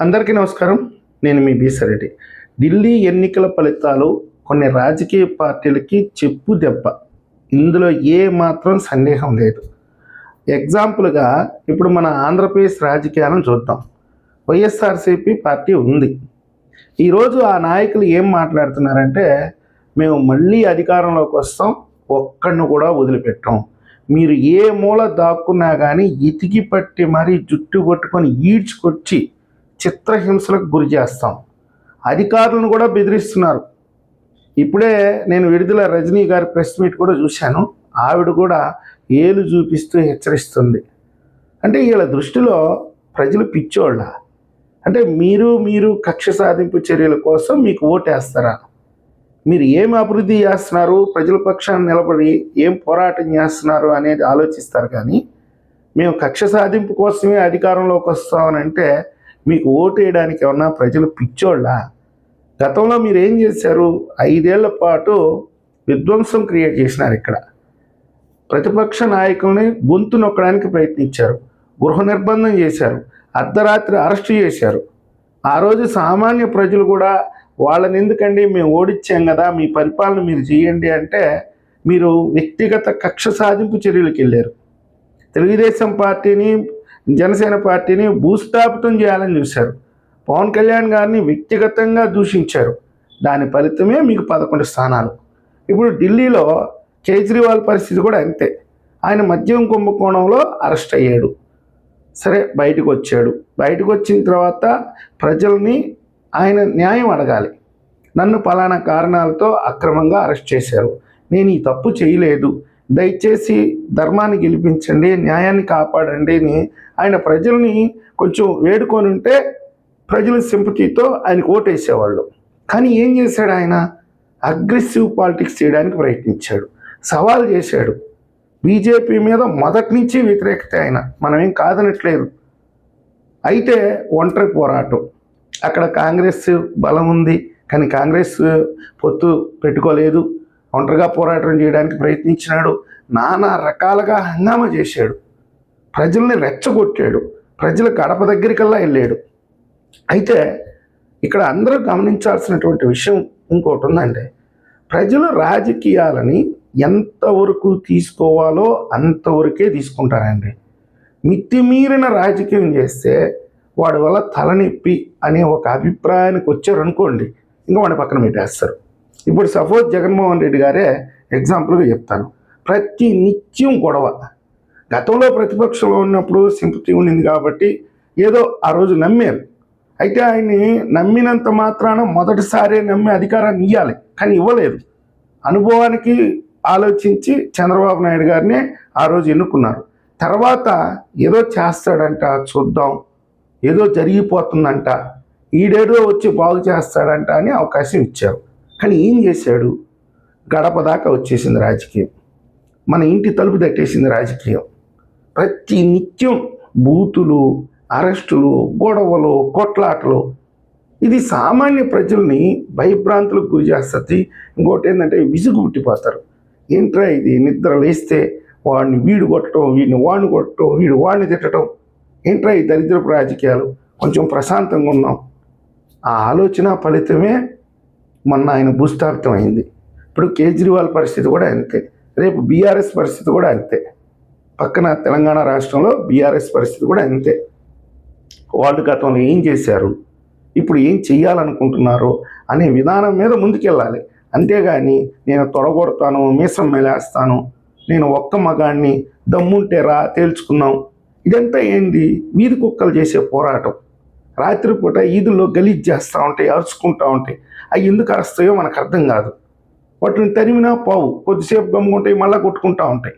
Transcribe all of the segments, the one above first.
అందరికీ నమస్కారం. నేను మీ బీసరెడ్డి. ఢిల్లీ ఎన్నికల ఫలితాలు కొన్ని రాజకీయ పార్టీలకి చెప్పు దెబ్బ. ఇందులో ఏ మాత్రం సందేహం లేదు. ఎగ్జాంపుల్గా ఇప్పుడు మన ఆంధ్రప్రదేశ్ రాజకీయాలను చూద్దాం. వైఎస్ఆర్సీపీ పార్టీ ఉంది. ఈరోజు ఆ నాయకులు ఏం మాట్లాడుతున్నారంటే మేము మళ్ళీ అధికారంలోకి వస్తాం ఒక్కడిని కూడా వదిలిపెట్టాం. మీరు ఏ మూల దాక్కున్నా కానీ ఇతికి పట్టి మరీ జుట్టు కొట్టుకొని ఈడ్చుకొచ్చి చిత్రహింసలకు గురి చేస్తాం. అధికారులను కూడా బెదిరిస్తున్నారు. ఇప్పుడే నేను విడుదల రజనీ గారి ప్రెస్ మీట్ కూడా చూశాను. ఆవిడ కూడా ఏలు చూపిస్తూ హెచ్చరిస్తుంది. అంటే వీళ్ళ దృష్టిలో ప్రజలు పిచ్చోళ్ళ. అంటే మీరు మీరు కక్ష సాధింపు చర్యల కోసం మీకు ఓటేస్తారా? మీరు ఏం అభివృద్ధి చేస్తున్నారు? ప్రజల పక్షాన్ని నిలబడి ఏం పోరాటం చేస్తున్నారు అనేది ఆలోచిస్తారు కానీ మేము కక్ష సాధింపు కోసమే అధికారంలోకి వస్తామని అంటే మీకు ఓటు వేయడానికి ఏమన్నా ప్రజలు పిచ్చోళ్ళ? గతంలో మీరు ఏం చేశారు? ఐదేళ్ళ పాటు విధ్వంసం క్రియేట్ చేసినారు ఇక్కడ. ప్రతిపక్ష నాయకుల్ని గొంతు నొక్కడానికి ప్రయత్నించారు. గృహ నిర్బంధం చేశారు. అర్ధరాత్రి అరెస్టు చేశారు. ఆ రోజు సామాన్య ప్రజలు కూడా వాళ్ళని ఎందుకండి మేము ఓడిచ్చాం కదా మీ పరిపాలన మీరు చేయండి అంటే మీరు వ్యక్తిగత కక్ష సాధింపు చర్యలకు వెళ్ళారు. తెలుగుదేశం పార్టీని జనసేన పార్టీని భూస్థాపితం చేయాలని చూశారు. పవన్ కళ్యాణ్ గారిని వ్యక్తిగతంగా దూషించారు. దాని ఫలితమే మీకు పదకొండు స్థానాలు. ఇప్పుడు ఢిల్లీలో కేజ్రీవాల్ పరిస్థితి కూడా అంతే. ఆయన మద్యం కుంభకోణంలో అరెస్ట్ అయ్యాడు. సరే బయటకు వచ్చాడు. బయటకు వచ్చిన తర్వాత ప్రజల్ని ఆయన న్యాయం అడగాలి. నన్ను పలానా కారణాలతో అక్రమంగా అరెస్ట్ చేశారు. నేను ఈ తప్పు చేయలేదు. దయచేసి ధర్మాన్ని గెలిపించండి న్యాయాన్ని కాపాడండి అని ఆయన ప్రజల్ని కొంచెం వేడుకొని ఉంటే ప్రజల సింపతితో ఆయనకు ఓటేసేవాళ్ళు. కానీ ఏం చేశాడు ఆయన? అగ్రెసివ్ పాలిటిక్స్ చేయడానికి ప్రయత్నించాడు. సవాల్ చేశాడు. బీజేపీ మీద మొదటి నుంచి వ్యతిరేకత ఆయన. మనం ఏం కాదనట్లేదు. అయితే ఒంటరి పోరాటం. అక్కడ కాంగ్రెస్ బలం ఉంది కానీ కాంగ్రెస్ పొత్తు పెట్టుకోలేదు. ఒంటరిగా పోరాటం చేయడానికి ప్రయత్నించినాడు. నానా రకాలుగా హంగామా చేశాడు. ప్రజల్ని రెచ్చగొట్టాడు. ప్రజల గడప దగ్గరికల్లా వెళ్ళాడు. అయితే ఇక్కడ అందరూ గమనించాల్సినటువంటి విషయం ఇంకోటి ఉందండి ప్రజలు రాజకీయాలని ఎంతవరకు తీసుకోవాలో అంతవరకే తీసుకుంటారండి. మితిమీరిన రాజకీయం చేస్తే వాడి వల్ల తలనొప్పి అనే ఒక అభిప్రాయానికి వచ్చారనుకోండి ఇంకా వాడి పక్కన పెట్టేస్తారు. ఇప్పుడు సపోజ్ జగన్మోహన్ రెడ్డి గారే ఎగ్జాంపుల్గా చెప్తాను. ప్రతి నిత్యం గొడవ. గతంలో ప్రతిపక్షంలో ఉన్నప్పుడు సింపతి ఉండింది కాబట్టి ఏదో ఆ రోజు నమ్మారు. అయితే ఆయన్ని నమ్మినంత మాత్రాన మొదటిసారే నమ్మి అధికారాన్ని ఇవ్వాలి కానీ ఇవ్వలేదు. అనుభవానికి ఆలోచించి చంద్రబాబు నాయుడు గారిని ఆ రోజు ఎన్నుకున్నారు. తర్వాత ఏదో చేస్తాడంట చూద్దాం. ఏదో జరిగిపోతుందంట. ఈడేడో వచ్చి బాగు చేస్తాడంట అని అవకాశం ఇచ్చారు. కానీ ఏం చేశాడు? గడప దాకా వచ్చేసింది రాజకీయం. మన ఇంటి తలుపు తట్టేసింది రాజకీయం. ప్రతి నిత్యం బూతులు అరెస్టులు గొడవలు కొట్లాటలు. ఇది సామాన్య ప్రజల్ని భయభ్రాంతులకు గురి చేస్తుంది. ఇంకోటి ఏంటంటే విసుగు పుట్టిపోతారు. ఏంట్రా ఇది? నిద్ర లేస్తే వాడిని వీడు కొట్టడం వీడిని వాడిని కొట్టడం వీడు వాడిని తిట్టడం. ఏంట్రా ఈ దరిద్రపు రాజకీయాలు? కొంచెం ప్రశాంతంగా ఉన్నాం. ఆ ఆలోచన ఫలితమే మొన్న ఆయన భూస్థాపితం అయింది. ఇప్పుడు కేజ్రీవాల్ పరిస్థితి కూడా అంతే. రేపు బీఆర్ఎస్ పరిస్థితి కూడా అంతే. పక్కన తెలంగాణ రాష్ట్రంలో బీఆర్ఎస్ పరిస్థితి కూడా అంతే. వాళ్ళు గతంలో ఏం చేశారు? ఇప్పుడు ఏం చెయ్యాలనుకుంటున్నారు అనే విధానం మీద ముందుకెళ్ళాలి. అంతేగాని నేను తొడగొడతాను మీసం మెలేస్తాను నేను ఒక్క మగాడిని దమ్ముంటే రా తేల్చుకున్నాం ఇదంతా ఏంది? వీధి కుక్కలు చేసే పోరాటం. రాత్రిపూట ఈదుల్లో గలీజ్ చేస్తూ ఉంటాయి అరుచుకుంటూ ఉంటాయి. అవి ఎందుకు అరుస్తాయో మనకు అర్థం కాదు. వాటిని తరిమినా పావు. కొద్దిసేపు గమ్ముకుంటాయి మళ్ళీ కొట్టుకుంటూ ఉంటాయి.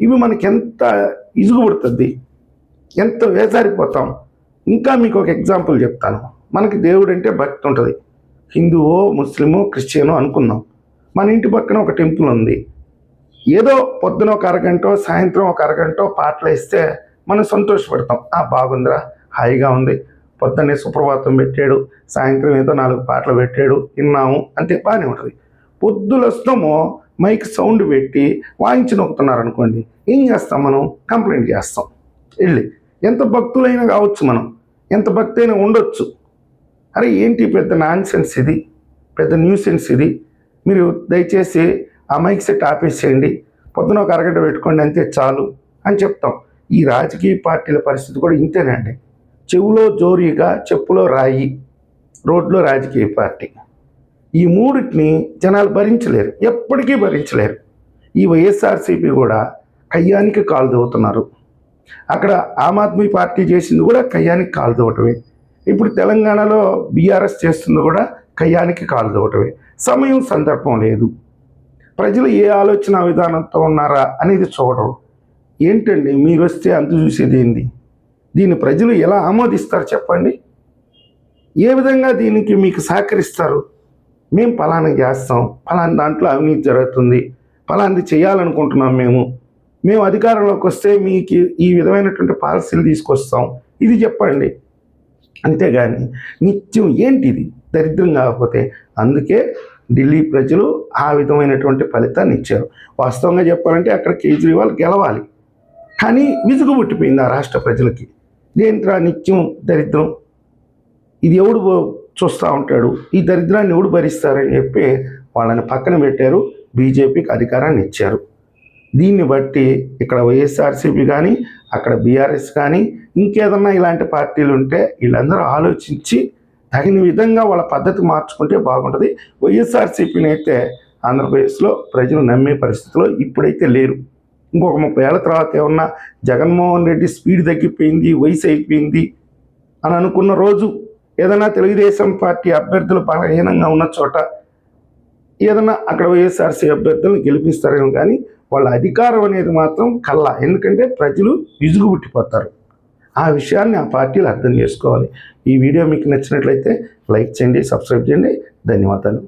ఇవి మనకి ఎంత ఇసుగుపడుతుంది ఎంత వేసారిపోతాం. ఇంకా మీకు ఒక ఎగ్జాంపుల్ చెప్తాను. మనకి దేవుడు అంటే భక్తి ఉంటుంది. హిందువో ముస్లిమో క్రిస్టియనో అనుకుందాం. మన ఇంటి పక్కన ఒక టెంపుల్ ఉంది. ఏదో పొద్దున ఒక అరగంటో సాయంత్రం ఒక అరగంటో పాటలు వేస్తే మనం సంతోషపడతాం. ఆ బాగుందిరా. హాయిగా ఉంది. పొద్దున్నే సుప్రభాతం పెట్టాడు సాయంత్రం ఏదో నాలుగు పాటలు పెట్టాడు విన్నాము అంతే బాగానే ఉంటుంది. పొద్దులు వస్తామో మైక్ సౌండ్ పెట్టి వాయించి నొక్కుతున్నారు అనుకోండి ఏం చేస్తాం మనం? కంప్లైంట్ చేస్తాం. వెళ్ళి ఎంత భక్తులైనా కావచ్చు మనం ఎంత భక్తి అయినా ఉండొచ్చు. అరే ఏంటి పెద్ద నాన్సెన్స్ ఇది? పెద్ద న్యూసెన్స్ ఇది? మీరు దయచేసి ఆ మైక్ సెట్ ఆపేసేయండి పొద్దున ఒక అరగంట పెట్టుకోండి అంతే చాలు అని చెప్తాం. ఈ రాజకీయ పార్టీల పరిస్థితి కూడా ఇంతేనండి. చెవులో జోరీగా చెప్పులో రాయి రోడ్లో రాజకీయ పార్టీ. ఈ మూడింటిని జనాలు భరించలేరు ఎప్పటికీ భరించలేరు. ఈ వైఎస్ఆర్సీపీ కూడా కయ్యానికి కాలు దవ్వుతున్నారు అక్కడ ఆమ్ ఆద్మీ పార్టీ చేసింది కూడా కయ్యానికి కాలు దవ్వటమే ఇప్పుడు తెలంగాణలో బీఆర్ఎస్ చేస్తుంది కూడా కయ్యానికి కాలు దవ్వటమే సమయం సందర్భం లేదు. ప్రజలు ఏ ఆలోచన విధానంతో ఉన్నారా అనేది చూడరు. ఏంటండి? మీరు వస్తే అంత చూసేది ఏంది? దీన్ని ప్రజలు ఎలా ఆమోదిస్తారు చెప్పండి? ఏ విధంగా దీనికి మీకు సహకరిస్తారు? మేము ఫలానా చేస్తాం ఫలానా దాంట్లో అవినీతి జరుగుతుంది ఫలాంది చేయాలనుకుంటున్నాం మేము. మేము అధికారంలోకి వస్తే మీకు ఈ విధమైనటువంటి పాలసీలు తీసుకొస్తాం. ఇది చెప్పండి. అంతేగాని నిత్యం ఏంటిది? దరిద్రం కాకపోతే అందుకే ఢిల్లీ ప్రజలు ఆ విధమైనటువంటి ఫలితాన్ని ఇచ్చారు. వాస్తవంగా చెప్పాలంటే అక్కడ కేజ్రీవాల్ గెలవాలి. కానీ విసుగు పుట్టిపోయింది ఆ రాష్ట్ర ప్రజలకి. దేంట్రా నిత్యం దరిద్రం? ఇది ఎవడు చూస్తూ ఉంటాడు? ఈ దరిద్రాన్ని ఎవడు భరిస్తారని చెప్పి వాళ్ళని పక్కన పెట్టారు. బీజేపీకి అధికారాన్ని ఇచ్చారు. దీన్ని బట్టి ఇక్కడ వైఎస్ఆర్సీపీ కానీ అక్కడ బీఆర్ఎస్ కానీ ఇంకేదన్నా ఇలాంటి పార్టీలు ఉంటే వీళ్ళందరూ ఆలోచించి తగిన విధంగా వాళ్ళ పద్ధతి మార్చుకుంటే బాగుంటుంది. వైఎస్ఆర్సీపీని అయితే ఆంధ్రప్రదేశ్లో ప్రజలు నమ్మే పరిస్థితిలో ఇప్పుడైతే లేరు. ఇంకొక ముప్పై ఏళ్ళ తర్వాత ఏమన్నా జగన్మోహన్ రెడ్డి స్పీడ్ తగ్గిపోయింది వయసు అయిపోయింది అని అనుకున్న రోజు ఏదైనా తెలుగుదేశం పార్టీ అభ్యర్థులు బలహీనంగా ఉన్న చోట ఏదైనా అక్కడ వైఎస్ఆర్సీ అభ్యర్థులను గెలిపిస్తారేమో కానీ వాళ్ళ అధికారం అనేది మాత్రం కల్లా ఎందుకంటే ప్రజలు విసుగుబుట్టిపోతారు. ఆ విషయాన్ని ఆ పార్టీలు అర్థం చేసుకోవాలి. ఈ వీడియో మీకు నచ్చినట్లయితే లైక్ చేయండి సబ్స్క్రైబ్ చేయండి. ధన్యవాదాలు.